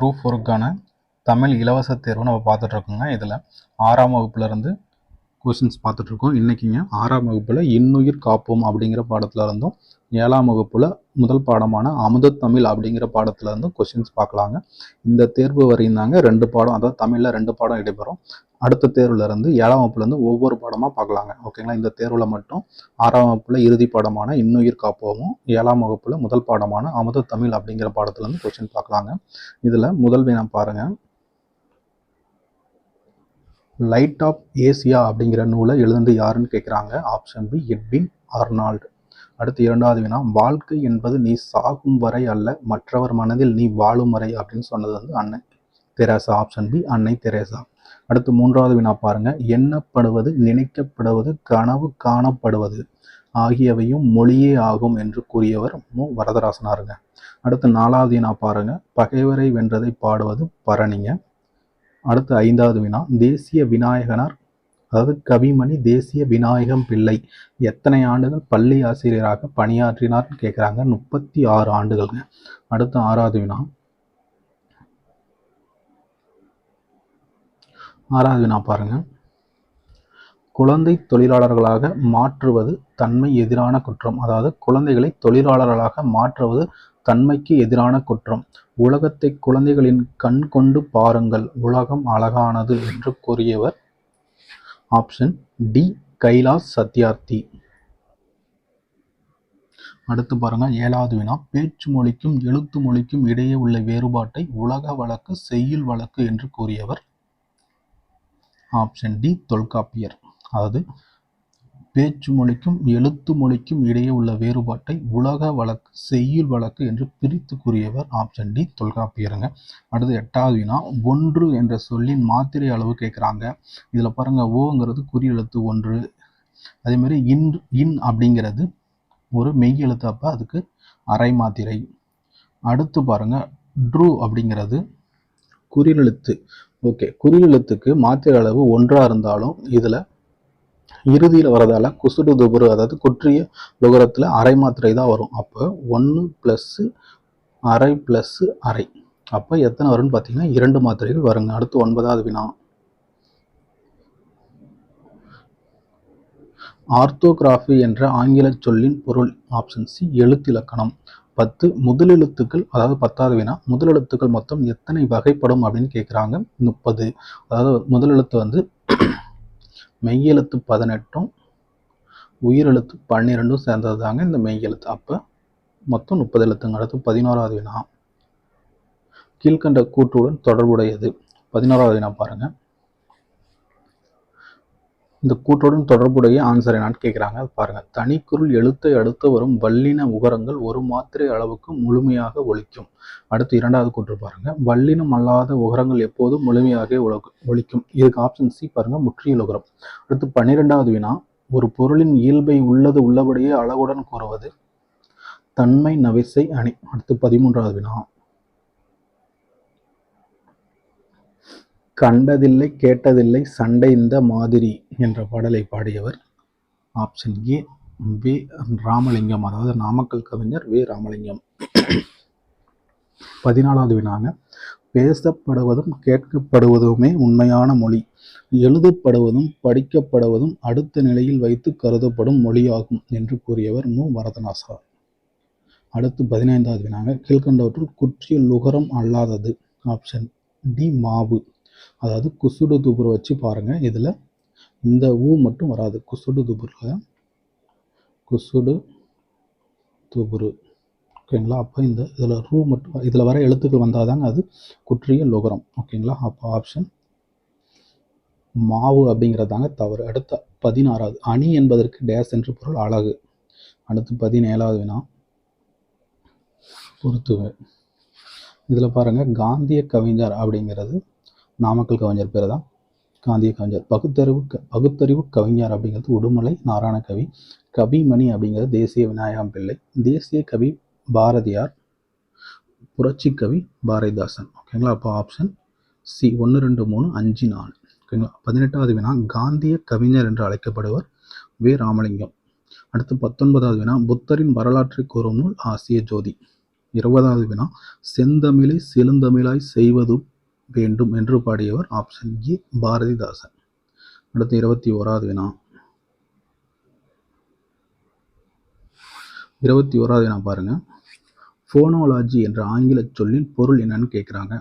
Group ஒர்க்கான Tamil இலவச தேர்வு நம்ம பார்த்துட்ருக்கோங்க இதில் ஆறாம் வகுப்புலேருந்து கொஷின்ஸ் பார்த்துட்ருக்கோம். இன்றைக்கிங்க ஆறாம் வகுப்பில் இன்னுயிர் காப்போம் அப்படிங்கிற பாடத்தில் இருந்தும் ஏழாம் வகுப்பில் முதல் பாடமான அமுதத்தமிழ் அப்படிங்கிற பாடத்தில் இருந்தும் கொஷின்ஸ் பார்க்கலாங்க. இந்த தேர்வு வரையும் தாங்க ரெண்டு பாடம் அதாவது தமிழில் ரெண்டு பாடம் இடைபெறும் அடுத்த தேர்வில் இருந்து ஏழாம் வகுப்புலேருந்து ஒவ்வொரு பாடமாக பார்க்கலாங்க. ஓகேங்களா? இந்த தேர்வில் மட்டும் ஆறாம் வகுப்பில் இறுதி பாடமான இன்னுயிர் காப்போமும் ஏழாம் வகுப்பில் முதல் பாடமான அமுதத்தமிழ் அப்படிங்கிற பாடத்துலேருந்து கொஸ்டின் பார்க்கலாங்க. இதில் முதல் வினா பாருங்கள் லைட் ஆஃப் ஏசியா அப்படிங்கிற நூலை எழுந்து யாருன்னு கேட்குறாங்க ஆப்ஷன் பி எட்வின் ஆர்னால்டு அடுத்து இரண்டாவது வினா வாழ்க்கை என்பது நீ சாகும் வரை அல்ல மற்றவர் மனதில் நீ வாழும் வரை அப்படின்னு சொன்னது வந்து அன்னை தெரேசா. ஆப்ஷன் பி அன்னை தெரேசா. அடுத்து மூன்றாவது வினா பாருங்க எண்ணப்படுவது நினைக்கப்படுவது கனவு காணப்படுவது ஆகியவையும் மொழியே ஆகும் என்று கூறியவர் மு. வரதராசனாருங்க. அடுத்து நாலாவது வினா பாருங்க பகைவரை வென்றதை பாடுவது பரணிங்க அடுத்து ஐந்தாவது வினா. தேசிய விநாயகனார் அதாவது கவிமணி தேசிய விநாயகம் பிள்ளை எத்தனை ஆண்டுகள் பள்ளி ஆசிரியராக பணியாற்றினார்னு கேட்குறாங்க. முப்பத்தி ஆறு ஆண்டுகள்ங்க அடுத்து ஆறாவது வினா. ஆறாவது வினா பாருங்க. குழந்தை தொழிலாளர்களாக மாற்றுவது தன்மை எதிரான குற்றம். அதாவது குழந்தைகளை தொழிலாளர்களாக மாற்றுவது தன்மைக்கு எதிரான குற்றம். உலகத்தை குழந்தைகளின் கண் கொண்டு பாருங்கள் உலகம் அழகானது என்று கூறியவர். Option D Kailash Satyarthi. அடுத்து பாருங்க ஏழாவது வினா. பேச்சு மொழிக்கும் எழுத்து மொழிக்கும் இடையே உள்ள வேறுபாட்டை உலக வழக்கு செய்யுள் வழக்கு என்று கூறியவர். Option D Tolkappiyar. அதாவது பேச்சு மொழிக்கும் எழுத்து மொழிக்கும் இடையே உள்ள வேறுபாட்டை உலக வழக்கு செய்யுள் வழக்கு என்று பிரித்து கூறியவர் ஆப்ஷன் டி தொல்காப்பியருங்க. அடுத்து எட்டாவது வினா ஒன்று என்ற சொல்லின் மாத்திரை அளவு கேட்குறாங்க. இதில் பாருங்கள் ஓங்கிறது குறி எழுத்து ஒன்று. அதே மாதிரி இன் இன் அப்படிங்கிறது ஒரு மெய் எழுத்து அப்போ அதுக்கு அரை மாத்திரை. அடுத்து பாருங்கள் ட்ரூ அப்படிங்கிறது குறிலெழுத்து ஓகே குறிலெழுத்துக்கு மாத்திரை அளவு ஒன்றாக இருந்தாலும் இதில் இறுதியில் வரதால குசுடு துபுரு அதாவது குற்றிய லுகரத்தில் அரை மாத்திரை தான் வரும். அப்போ ஒன்று ப்ளஸ்ஸு அரை ப்ளஸ்ஸு அரை. அப்போ எத்தனை வரும்னு பார்த்தீங்கன்னா இரண்டு மாத்திரைகள் வருங்க. அடுத்து ஒன்பதாவது வினா. ஆர்த்தோகிராஃபி என்ற ஆங்கில சொல்லின் பொருள் ஆப்ஷன் சி எழுத்திலக்கணம். பத்து முதலெழுத்துக்கள் அதாவது பத்தாவது வினா முதலெழுத்துக்கள் மொத்தம் எத்தனை வகைப்படும் அப்படின்னு கேட்குறாங்க முப்பது. அதாவது முதலெழுத்து வந்து மெய்யெழுத்து பதினெட்டும் உயிரெழுத்து பன்னிரெண்டும் சேர்ந்தது தாங்க இந்த மெய்யெழுத்து. அப்போ மொத்தம் முப்பது எழுத்துங்க. அடுத்து பதினோராவது வினா. கீழ்கண்ட கூற்றுடன் தொடர்புடையது. பதினோராவது வினா பாருங்கள் இந்த கூற்றுடன் தொடர்புடைய ஆன்சர் என்னான்னு கேட்குறாங்க. பாருங்க. தனிக்குருள் எழுத்தை அடுத்து வரும் வல்லின உகரங்கள் ஒரு மாத்திரை அளவுக்கு முழுமையாக ஒழிக்கும். அடுத்து இரண்டாவது கூற்று பாருங்க. வல்லினம் அல்லாத உகரங்கள் எப்போதும் முழுமையாக ஒழிக்கும். இதுக்கு ஆப்ஷன் சி பாருங்க. முற்றியல் உகரம். அடுத்து பன்னிரெண்டாவது வினா. ஒரு பொருளின் இயல்பை உள்ளது உள்ளபடியே அழகுடன் கூறுவது. தன்மை நவிசை அணி. அடுத்து பதிமூன்றாவது வினா. கண்டதில்லை கேட்டதில்லை சண்டை இந்த மாதிரி என்ற பாடலை பாடியவர் ஆப்ஷன் ஏ வே ராமலிங்கம் அதாவது நாமக்கல் கவிஞர் வே. ராமலிங்கம். பதினாலாவது வினாங்க பேசப்படுவதும் கேட்கப்படுவதுமே உண்மையான மொழி எழுதப்படுவதும் படிக்கப்படுவதும் அடுத்த நிலையில் வைத்து கருதப்படும் மொழியாகும் என்று கூறியவர் மு. வரதநாசா அடுத்து பதினைந்தாவது வினாங்க கீழ்கண்டவற்றுள் குற்றிய லுகரம் அல்லாதது ஆப்ஷன் டி மாவு. அதாவது குசுடு துபுரு வச்சு பாருங்கள் இதில் இந்த ஊ மட்டும் வராது. குசுடு துபுரில் குசுடு துபுரு. ஓகேங்களா? அப்போ இந்த இதில் ரூ மட்டும் இதில் வர எழுத்துக்கள் வந்தால் தாங்க அது குற்றிய லோகரம். ஓகேங்களா? அப்போ ஆப்ஷன் மாவு அப்படிங்கிறதாங்க தவறு. அடுத்த பதினாறாவது அணி என்பதற்கு டேஸ் என்று பொருள் அழகு. அடுத்து பதினேழாவது வினா பொறுத்துவேன் இதில் பாருங்கள் காந்திய கவிஞர் அப்படிங்கிறது நாமக்கல் கவிஞர் பேர் தான். காந்திய கவிஞர். பகுத்தறிவு பகுத்தறிவு கவிஞர் அப்படிங்கிறது உடுமலை நாராயண கவி கவிமணி அப்படிங்கிறது தேசிய விநாயகம் பிள்ளை தேசிய கவி பாரதியார் புரட்சி கவி பாரதிதாசன். ஓகேங்களா அப்போ ஆப்ஷன் சி ஒன்று ரெண்டு மூணு அஞ்சு நாலு. ஓகேங்களா பதினெட்டாவது வினா காந்திய கவிஞர் என்று அழைக்கப்படுவர் வே. ராமலிங்கம். அடுத்து பத்தொன்பதாவது வினா புத்தரின் வரலாற்றை கூறும் நூல் ஆசிய ஜோதி. இருபதாவது வினா செந்தமிழை செழுந்தமிழாய் செய்வது வேண்டும் என்று பாடியவர் ஆப்ஷன் ஏ பாரதிதாசன். அடுத்து இருபத்தி ஓராவது வினா. இருபத்தி ஓராவது வினா பாருங்க. ஃபோனோலாஜி என்ற ஆங்கில சொல்லின் பொருள் என்னன்னு கேட்குறாங்க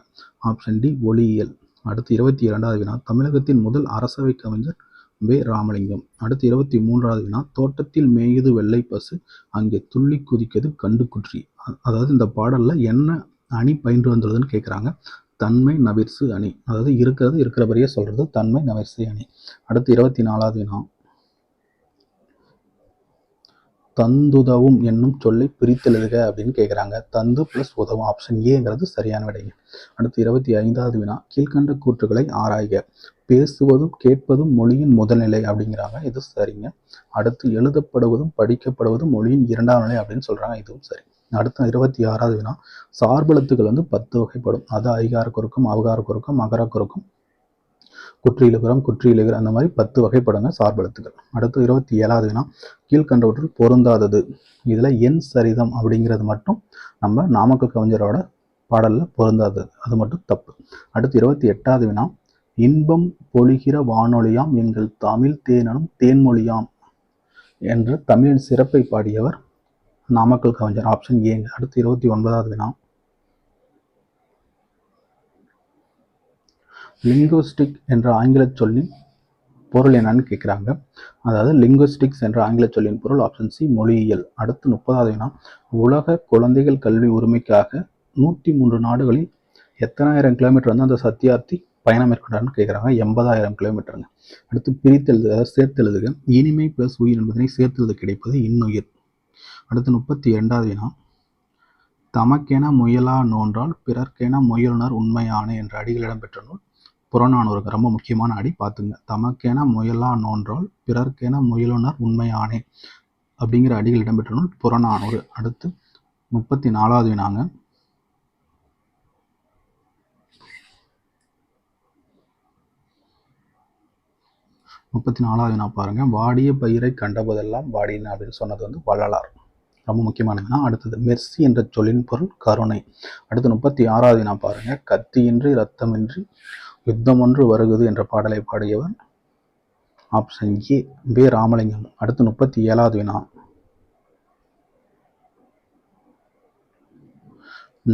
ஆப்ஷன் டி ஒளியியல். அடுத்து இருபத்தி இரண்டாவது வினா தமிழகத்தின் முதல் அரசவை கவிஞர் வே. ராமலிங்கம். அடுத்து இருபத்தி மூன்றாவது வினா தோட்டத்தில் மேயுது வெள்ளை பசு அங்கே துள்ளி குதிக்கிறது கண்டு குற்றி அதாவது இந்த பாடல்ல என்ன அணி பயின்று வந்துள்ளதுன்னு கேட்குறாங்க தன்மை நவிர்சு அணி. அதாவது இருக்கிறது இருக்கிறபடியே சொல்கிறது தன்மை நவிர்சு அணி. அடுத்து இருபத்தி நாலாவது வினா தந்துதவும் என்னும் சொல்லை பிரித்தெழுதுக அப்படின்னு கேட்குறாங்க தந்து ப்ளஸ் உதவும் ஆப்ஷன் ஏங்கிறது சரியான விடைங்க. அடுத்து இருபத்தி ஐந்தாவது வினா கீழ்கண்ட கூற்றுகளை ஆராய்க. பேசுவதும் கேட்பதும் மொழியின் முதல்நிலை அப்படிங்கிறாங்க. இது சரிங்க. அடுத்து எழுதப்படுவதும் படிக்கப்படுவதும் மொழியின் இரண்டாம் நிலை அப்படின்னு சொல்கிறாங்க இதுவும் சரி. அடுத்த இருபத்தி ஆறாவது வினா சார்பெழுத்துக்கள் வந்து பத்து வகைப்படும். அது ஐகார குறுக்கும் அவகார குறுக்கும் மகர குறுக்கும் குற்றியலுகரம் குற்றியலுகர் அந்த மாதிரி பத்து வகைப்படுங்க சார்பெழுத்துக்கள். அடுத்து இருபத்தி ஏழாவது வினா கீழ்கண்டவற்றில் பொருந்தாதது. இதில் என் சரிதம் அப்படிங்கிறது மட்டும் நம்ம நாமக்கல் கவிஞரோட பாடலில் பொருந்தாதது அது மட்டும் தப்பு. அடுத்து இருபத்தி எட்டாவது வினா இன்பம் பொழிகிற வானொலியாம் எங்கள் தமிழ் தேனனும் தேன்மொழியாம் என்ற தமிழின் சிறப்பை பாடியவர் நாமக்கல் கவிஞர் ஆப்ஷன் ஏங்க அடுத்து இருபத்தி ஒன்பதாவது வினா. லிங்குவிஸ்டிக் என்ற ஆங்கில சொல்லின் பொருள் என்னன்னு கேட்குறாங்க அதாவது லிங்குவிஸ்டிக்ஸ் என்ற ஆங்கில சொல்லின் பொருள் ஆப்ஷன் சி மொழியியல். அடுத்து முப்பதாவது வினா. உலக குழந்தைகள் கல்வி உரிமைக்காக நூற்றி மூன்று நாடுகளில் எத்தனாயிரம் கிலோமீட்டர் வந்து அந்த சத்தியார்த்தி பயணம் மேற்கொண்டார்னு கேட்குறாங்க எண்பதாயிரம் கிலோமீட்டருங்க அடுத்து பிரித்தெழுது அதாவது சேர்த்தெழுதுக. இனிமை பிளஸ் உயிர் என்பதனை சேர்த்தெழுது கிடைப்பது இன்னுயிர். அடுத்து முப்பத்தி இரண்டாவது வினா தமக்கென முயலா நோன்றால் பிறர்க்கென முயலுனர் உண்மையானே என்ற அடிகள் இடம்பெற்ற நூல். புறநானூறுக்கு ரொம்ப முக்கியமான அடி பார்த்துங்க. தமக்கென முயலா நோன்றால் பிறர்க்கென முயலுனர் உண்மையானே அப்படிங்கிற அடிகள் இடம்பெற்ற நூல் புறநானூறு. அடுத்து முப்பத்தி நாலாவது வினாங்க முப்பத்தி நாலாவது வினா பாருங்க. வாடிய பயிரை கண்டபோதெல்லாம் வாடின அப்படின்னு சொன்னது வந்து வள்ளலார். ரொம்ப முக்கியமான வினா அடுத்தது மெர்சி என்ற சொல்லின் பொருள் கருணை. அடுத்து முப்பத்தி ஆறாவது வினா பாருங்க. கத்தியின்றி ரத்தமின்றி யுத்தம் ஒன்று வருகுது என்ற பாடலை பாடியவர் ஆப்ஷன் ஏ வே ராமலிங்கம். அடுத்து முப்பத்தி ஏழாவது வினா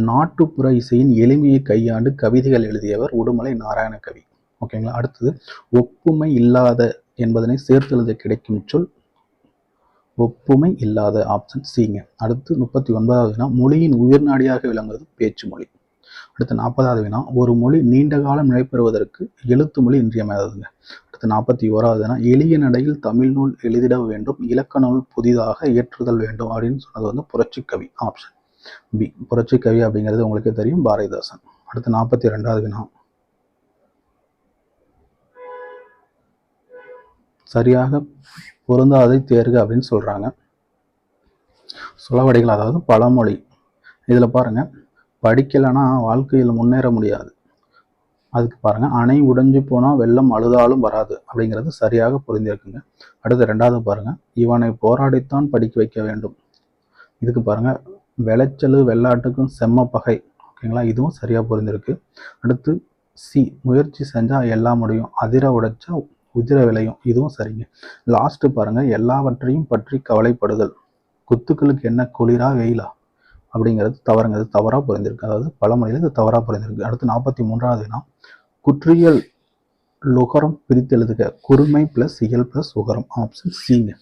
நாட்டுப்புற இசையின் எளிமையை கையாண்டு கவிதைகள் எழுதியவர் உடுமலை நாராயண கவி ஓகேங்களா? அடுத்தது ஒப்புமை இல்லாத என்பதனை சேர்த்து எழுத கிடைக்கும் சொல் ஒப்புமை இல்லாத ஆப்ஷன் சிங்க அடுத்து முப்பத்தி ஒன்பதாவது வினா மொழியின் உயிர்நாடியாக விளங்குவது பேச்சு மொழி. அடுத்து நாற்பதாவது வினா ஒரு மொழி நீண்ட காலம் நிலைபெறுவதற்கு எழுத்து மொழி இன்றியமையாததுங்க. அடுத்து நாற்பத்தி ஓராவது வினா எளிய நடையில் தமிழ் நூல் எழுதிட வேண்டும் இலக்கண நூல் புதிதாக இயற்றுதல் வேண்டும் அப்படின்னு சொன்னது வந்து புரட்சி கவி ஆப்ஷன் பி புரட்சி கவி அப்படிங்கிறது உங்களுக்கே தெரியும் பாரதிதாசன். அடுத்து நாற்பத்தி ரெண்டாவது வினா. சரியாக பொருந்தாதை தேர்க அப்படின்னு சொல்கிறாங்க சொலவடைகள் அதாவது பழமொழி. இதில் பாருங்க படிக்கலைன்னா வாழ்க்கையில் முன்னேற முடியாது. அதுக்கு பாருங்கள் அணை உடைஞ்சு போனால் வெள்ளம் அழுதாலும் வராது அப்படிங்கிறது சரியாக புரிந்திருக்குங்க. அடுத்து ரெண்டாவது பாருங்கள் இவனை போராடித்தான் படிக்க வைக்க வேண்டும். இதுக்கு பாருங்கள் விளைச்சல் வெள்ளாட்டுக்கும் செம்ம பகை. ஓகேங்களா? இதுவும் சரியாக புரிந்திருக்கு. அடுத்து சி முயற்சி செஞ்சால் எல்லாம் முடியும். அதிர உடைச்சா உதிர விளையும் இதுவும் சரிங்க. லாஸ்ட் பாருங்க எல்லாவற்றையும் பற்றி கவலைப்படுதல். குத்துக்களுக்கு என்ன குளிரா வெயிலா? அப்படிங்கிறது தவறுங்க. அது தவறாக புரிந்திருக்கு. அதாவது பழமொழியில் இது தவறாக புரிந்திருக்கு. அடுத்து நாற்பத்தி மூன்றாவது வினா. குற்றியல் லுகரம் பிரித்தெழுதுக குறுமை பிளஸ் இயல் பிளஸ் உகரம். ஆப்ஷன் சிங்க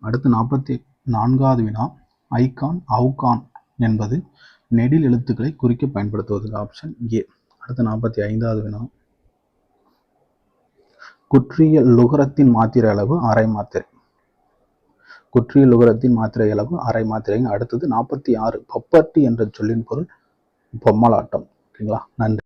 அடுத்து நாற்பத்தி நான்காவது வினா. ஐகான் அவுகான் என்பது நெடில் எழுத்துக்களை குறிக்க பயன்படுத்துவது ஆப்ஷன் ஏ அடுத்து நாற்பத்தி ஐந்தாவது வினா. குற்றிய லுகரத்தின் மாத்திரை அளவு அரை மாத்திரை. குற்றிய லுகரத்தின் மாத்திரை அளவு அரை மாத்திரைங்க. அடுத்தது நாற்பத்தி ஆறு. பப்பர்ட்டி என்ற சொல்லின் பொருள். பொம்மலாட்டம். ஓகேங்களா? நன்றி.